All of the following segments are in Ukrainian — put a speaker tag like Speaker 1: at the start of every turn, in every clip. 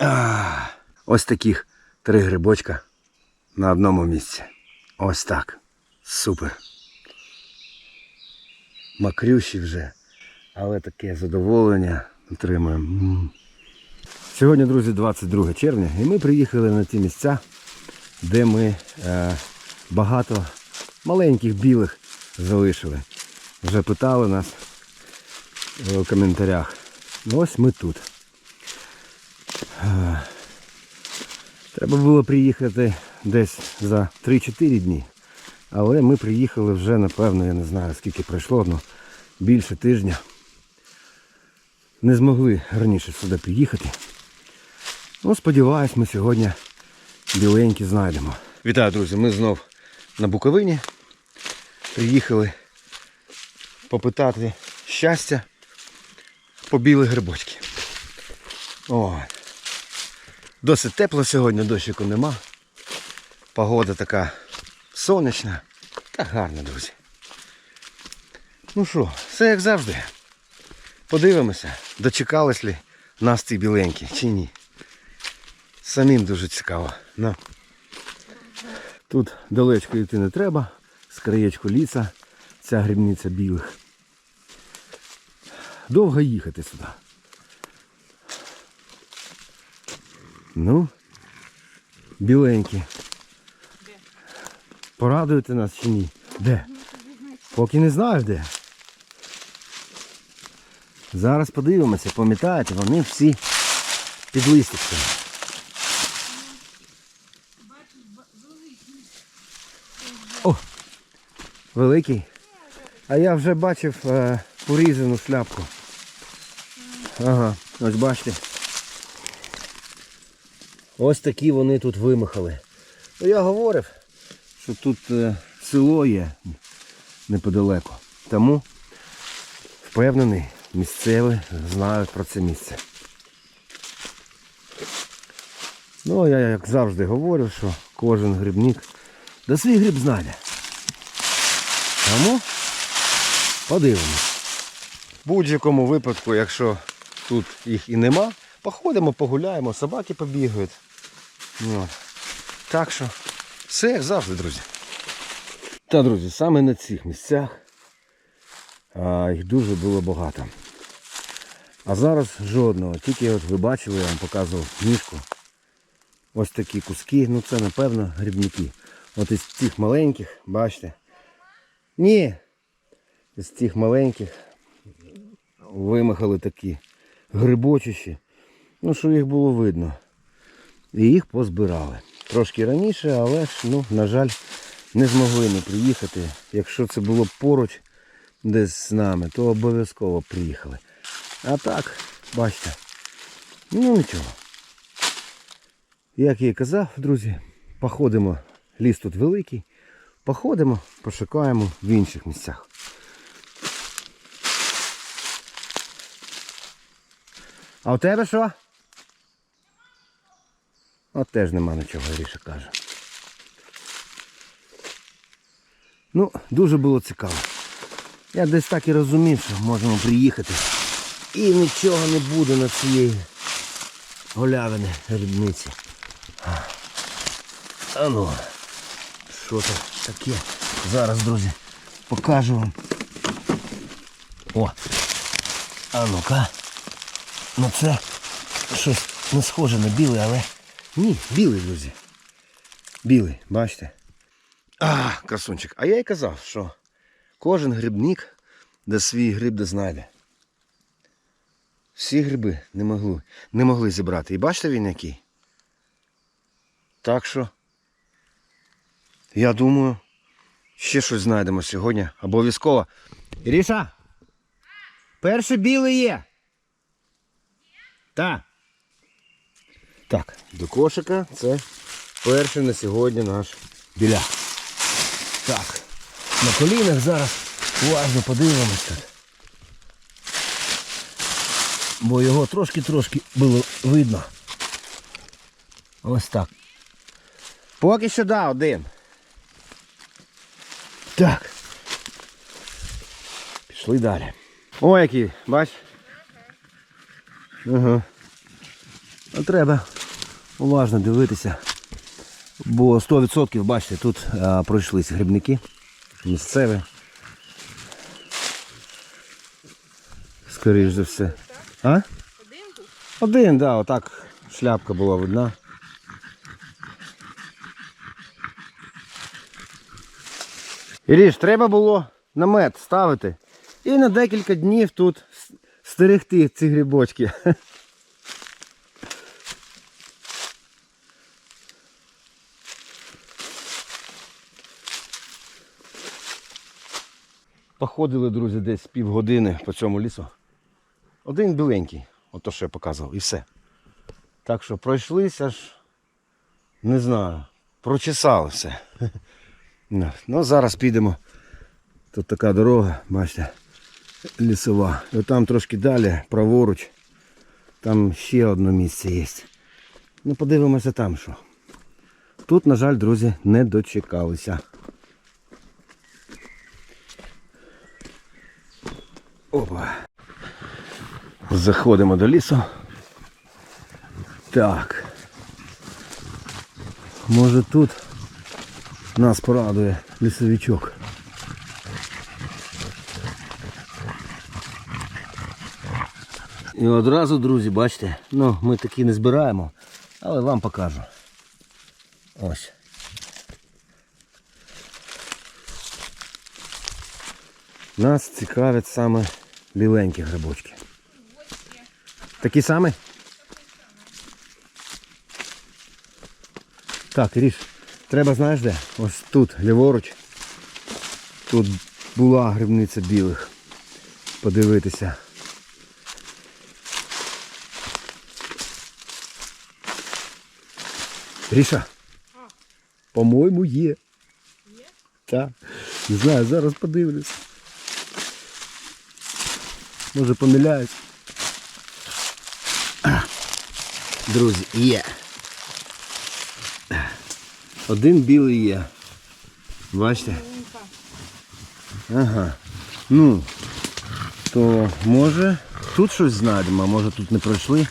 Speaker 1: А, ось таких три грибочка на одному місці. Ось так. Супер. Макрющі вже. Але таке задоволення отримуємо. Сьогодні, друзі, 22 червня, і ми приїхали на ті місця, де ми е, багато маленьких білих залишили. Вже питали нас у коментарях. Ну ось ми тут. Треба було приїхати десь за 3-4 дні. Але ми приїхали вже, напевно, я не знаю скільки пройшло, ну, більше тижня. Не змогли раніше сюди приїхати. Ну, сподіваюсь, ми сьогодні біленькі знайдемо. Вітаю, друзі! Ми знов на Буковині. Приїхали попитати щастя по білі грибочки. О. Досить тепло сьогодні, дощику нема. Погода така сонячна та гарна, друзі. Ну що, все як завжди. Подивимося, дочекались ли нас ці біленькі чи ні. Самим дуже цікаво. На. Тут далечко йти не треба. З краєчку ліса, ця грибниця білих. Довго їхати сюди. Ну, біленькі. Порадуєте нас чи ні? Де? Поки не знаю де. Зараз подивимося, пам'ятаєте, вони всі під листочками. О! Великий. А я вже бачив е, порізану шляпку. Ага, ось бачите. Ось такі вони тут вимахали. Ну, я говорив, що тут е, село є неподалеку. Тому впевнений, місцеві знають про це місце. Ну, я як завжди говорю, що кожен грибник да свій гриб знайде. Тому подивимось. В будь-якому випадку, якщо тут їх і нема, походимо, погуляємо, собаки побігають. Ну, так що, все як завжди, друзі. Та, друзі, саме на цих місцях а, їх дуже було багато. А зараз жодного. Тільки от ви бачили, я вам показував книжку. Ось такі куски, ну це напевно грибники. От із цих маленьких, бачите. Ні. Із цих маленьких вимахали такі грибочищі. Ну, що їх було видно. І їх позбирали. Трошки раніше, але ж, ну, на жаль, не змогли ми приїхати. Якщо це було поруч десь з нами, то обов'язково приїхали. А так, бачите, ну нічого. Як я і казав, друзі, походимо, ліс тут великий, походимо, пошукаємо в інших місцях. А у тебе що? От теж нема нічого, Гріша каже. Ну, дуже було цікаво. Я десь так і розумів, що можемо приїхати. І нічого не буде на цієї голявини грибниці. А ну, що це таке? Зараз, друзі, покажу вам. О! А ну-ка. Ну це щось не схоже на білий, але... Ні, білий, друзі. Білий, бачите? А, красунчик. А я й казав, що кожен грибник де свій гриб де знайде. Всі гриби не могли, не могли зібрати. І бачите він який? Так що, я думаю, ще щось знайдемо сьогодні. Обов'язково. Іріша! Перший білий є. Так. Так, до кошика це перший на сьогодні наш біля. Так, на колінах зараз уважно подивимось тут. Бо його трошки-трошки було видно. Ось так. Поки що да, один. Так. Пішли далі. О, який, бач. Ага. Треба уважно дивитися. Бо 100% бачите, тут а, пройшлись грибники місцеві. Скоріш за все. А?
Speaker 2: Один,
Speaker 1: так, да, отак шляпка була видна. Іріш, треба було намет ставити. І на декілька днів тут стерегти ці грибочки. Походили, друзі, десь півгодини по цьому лісу. Один біленький, ото що я показував, і все. Так що пройшлися ж, не знаю, прочесали все. Ну, зараз підемо. Тут така дорога, бачите, лісова. І там трошки далі, праворуч, там ще одне місце є. Ну, подивимося там що. Тут, на жаль, друзі, не дочекалися. Опа. Заходимо до лісу. Так. Може тут нас порадує лісовичок. І одразу, друзі, бачите, ну ми такі не збираємо, але вам покажу. Ось. Нас цікавлять саме біленькі грибочки. Такі самі? Так, Ріш, треба знаєш де? Ось тут, ліворуч. Тут була грибниця білих. Подивитися. Ріша. По-моєму, є.
Speaker 2: Є?
Speaker 1: Так. Не знаю, зараз подивлюсь. Може помиляюсь. Друзі, є. Один білий є. Бачите? Ага. Ну, то може тут щось знайдемо, а може тут не пройшли.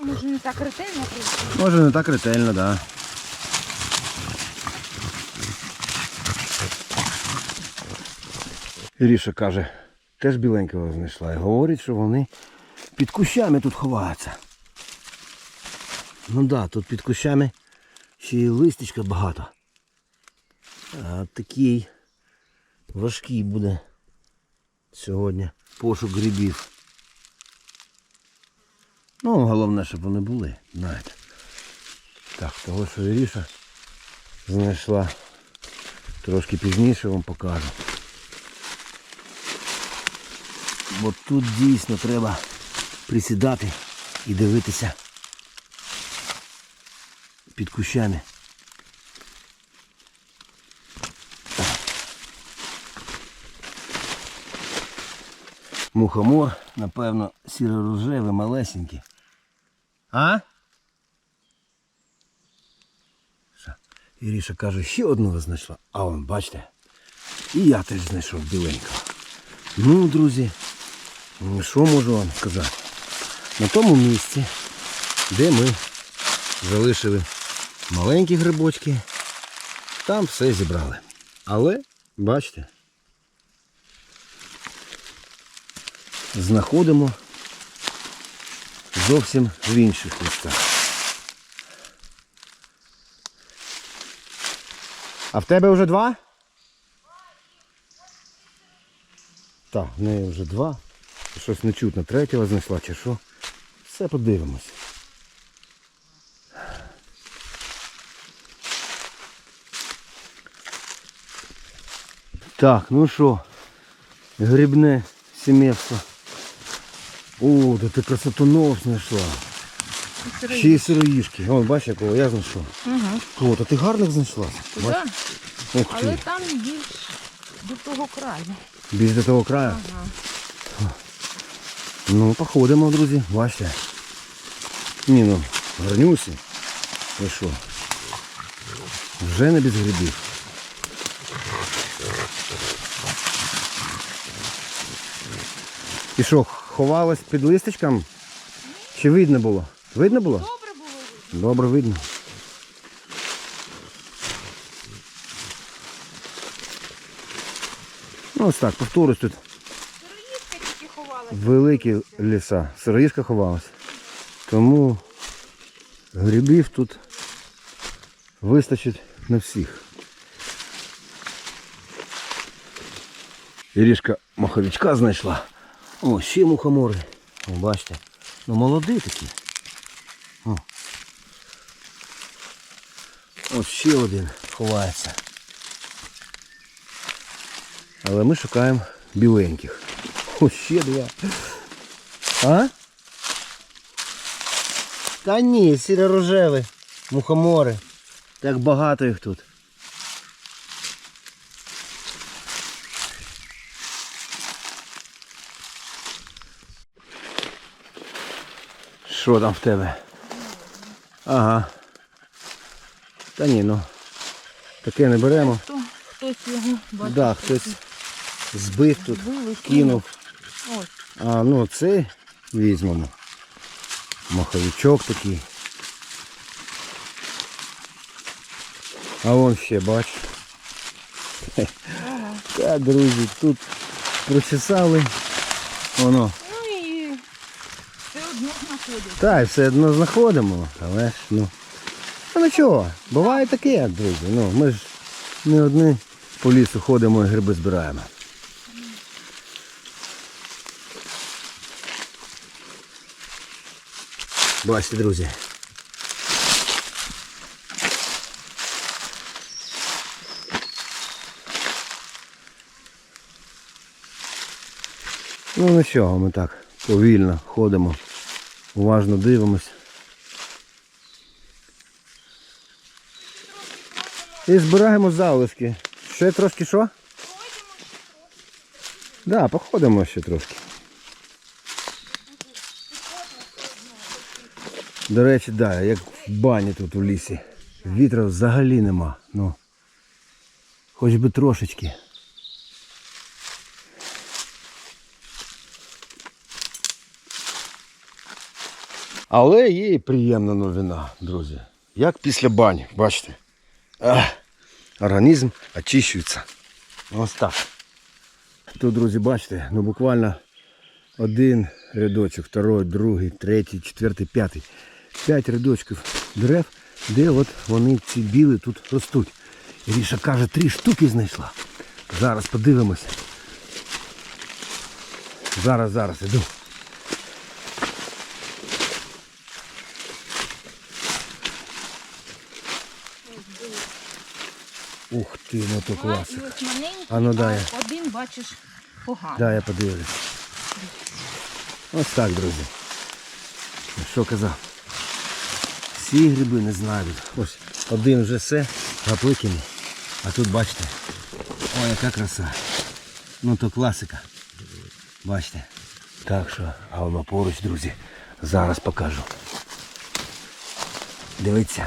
Speaker 2: Може не так ретельно прийшли?
Speaker 1: Може не так ретельно, так. Да. Іріша каже, теж біленького знайшла. І говорить, що вони під кущами тут ховаються. Ну так, да, тут під кущами ще й листечка багато. А такий важкий буде сьогодні пошук грибів. Ну, головне, щоб вони були, знаєте. Так, того, що Іріша знайшла трошки пізніше вам покажу. Бо тут дійсно треба присідати і дивитися під кущами. Мухомор, напевно, сіро-рожевий, малесенький. А? Іріша каже, ще одного знайшла. А он, бачите? І я теж знайшов біленького. Ну, друзі, що можу вам сказати? На тому місці, де ми залишили маленькі грибочки, там все зібрали. Але, бачите, знаходимо зовсім в інших містах. А в тебе вже два? Так, в неї вже два. Щось не чутно. Третього знайшла чи що. Все подивимось. Так, ну що, грибне сімейство. О, да ти красотунов знайшла. Ще й сироїшки. О, бачиш, якого я знайшов.
Speaker 2: Угу.
Speaker 1: О, та ти гарних знайшла.
Speaker 2: Туди?
Speaker 1: Ох
Speaker 2: Але
Speaker 1: ти.
Speaker 2: там більш до того краю.
Speaker 1: Більш до того краю.
Speaker 2: Ага.
Speaker 1: Ну, походимо, друзі, бачите. Ні, ну, гарнюсі. Ви що? Вже не без грибів. І що, ховалась під листочком? Чи видно було? Видно було?
Speaker 2: Добре було видно.
Speaker 1: Добре видно. Ну ось так, повторюсь тут. Великі ліса. Сироїшка ховалась. Тому грибів тут вистачить на всіх. Ірішка маховичка знайшла. О, ще мухомори. О, бачите. Ну молоді такі. О. Ось ще один ховається. Але ми шукаємо біленьких. Ось ще два. А? Та ні, сіро-рожеві. Мухомори. Так багато їх тут. Що там в тебе? Ага. Та ні, ну. Таке не беремо.
Speaker 2: Хто, хтось його бачив.
Speaker 1: Да, хтось збив тут, кинув. А, ну це візьмемо. Маховичок такий. А вон ще, бач.
Speaker 2: Ага.
Speaker 1: Так, друзі, тут прочесали. Воно.
Speaker 2: Ну і все одно знаходять.
Speaker 1: Так, все одно знаходимо, але ж ну. Ну нічого, буває таке, друзі. Ну, ми ж не одні по лісу ходимо і гриби збираємо. Бачите, друзі. Ну нічого, ми так повільно ходимо, уважно дивимось. І збираємо залишки. Ще трошки що? Да, походимо ще трошки. До речі, да, як в бані тут у лісі. Вітра взагалі нема. Ну. Хоч би трошечки. Але є і приємна новина, друзі. Як після бані, бачите. Ах, організм очищується. Ось так. Тут, друзі, бачите, ну буквально один рядочок, второй, другий, третій, четвертий, п'ятий. П'ять рядочків дерев, де от вони ці біли тут ростуть. Ріша каже, три штуки знайшла. Зараз подивимося. Зараз, зараз іду. Ух ти, ну то
Speaker 2: маленький,
Speaker 1: А ну, дай.
Speaker 2: один бачиш погано.
Speaker 1: Да, я подивлюсь. Ось так, друзі. Що казав? Всі гриби не знайдуть. Ось один вже все, гапликині. А тут бачите. Ой, яка краса. Ну то класика. Бачите. Так що, а воно поруч, друзі. Зараз покажу. Дивіться.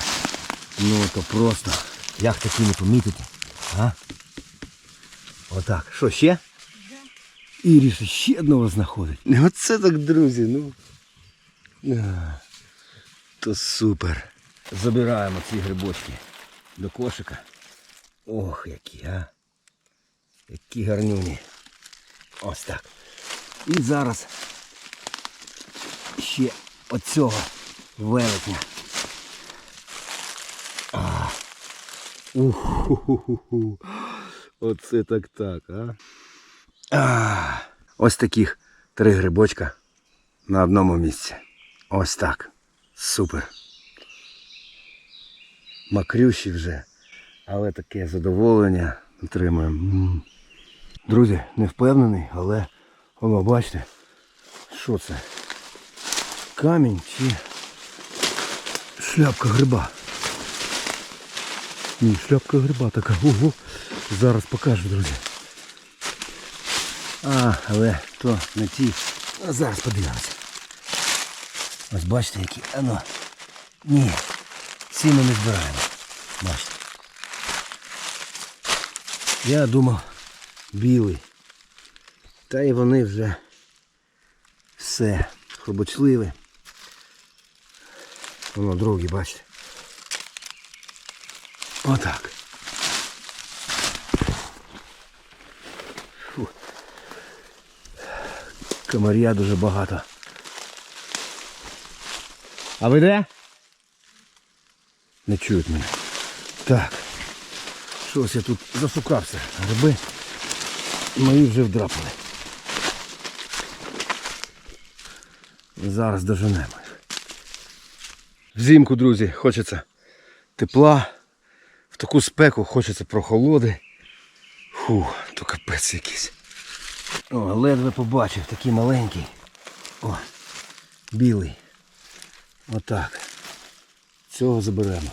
Speaker 1: Ну то просто. Як такі не помітити? А? Отак. Що ще? І Іріша ще одного знаходить. Оце так, друзі, ну. То супер. Забираємо ці грибочки до кошика. Ох, які, а. Які гарнюні. Ось так. І зараз ще оцього велетня. Уху-ху-ху-ху. Оце так так, а. А, ось таких три грибочка на одному місці. Ось так. Супер. Макрющі вже. Але таке задоволення отримуємо. Друзі, не впевнений, але воно, бачите, що це? Камінь чи шляпка гриба. Ні, шляпка гриба така. Ого. Зараз покажу, друзі. А, але то не ті. А зараз подивимося. Ось бачите, які. Ано. Ні. Ці ми не збираємо. Бачите. Я думав білий. Та й вони вже все хробочливі. Воно другий, бачите. Отак. Комар'я дуже багато. А ви де? Не чують мене. Так. Щось я тут засукався. Гриби мої вже вдрапали. Зараз доженемо. Взимку, друзі, хочеться тепла. В таку спеку хочеться прохолоди. Фу, то капець якийсь. О, ледве побачив, такий маленький. О, білий. Отак. Цього заберемо.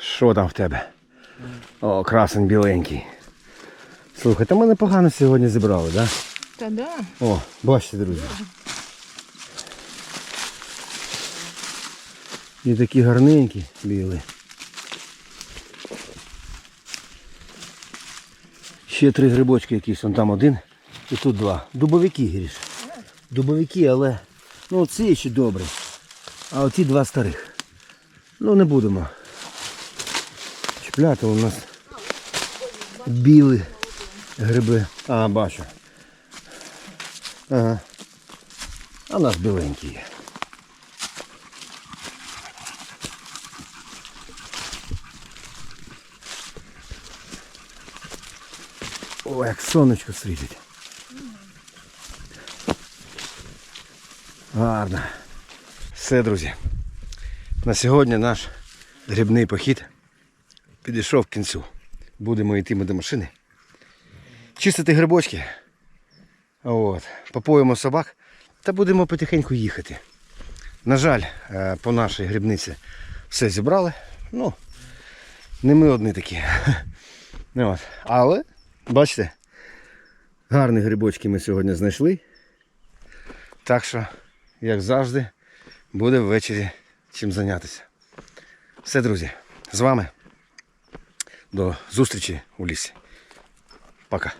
Speaker 1: Що там в тебе? О, красень біленький. Слухай, та ми непогано сьогодні зібрали, так? Да?
Speaker 2: Та да.
Speaker 1: О, бачите, друзі. І такі гарненькі білі. Ще три грибочки якісь, вон там один і тут два. Дубовики, Гріш. Дубовики, але ну ці ще добрі. А оці два старих. Ну не будемо. Чіпляти у нас білі гриби. А, бачу. Ага. А нас біленький є. О, як сонечко світить. Гарно. Все, друзі. На сьогодні наш грибний похід підійшов к кінцю. Будемо йти ми до машини. Чистити грибочки. От. Попоїмо собак та будемо потихеньку їхати. На жаль, е, по нашій грибниці все зібрали. Ну, не ми одні такі. От. Але, бачите, гарні грибочки ми сьогодні знайшли. Так що, як завжди, буде ввечері чим зайнятися. Все, друзі, з вами. До зустрічі у лісі. Пока.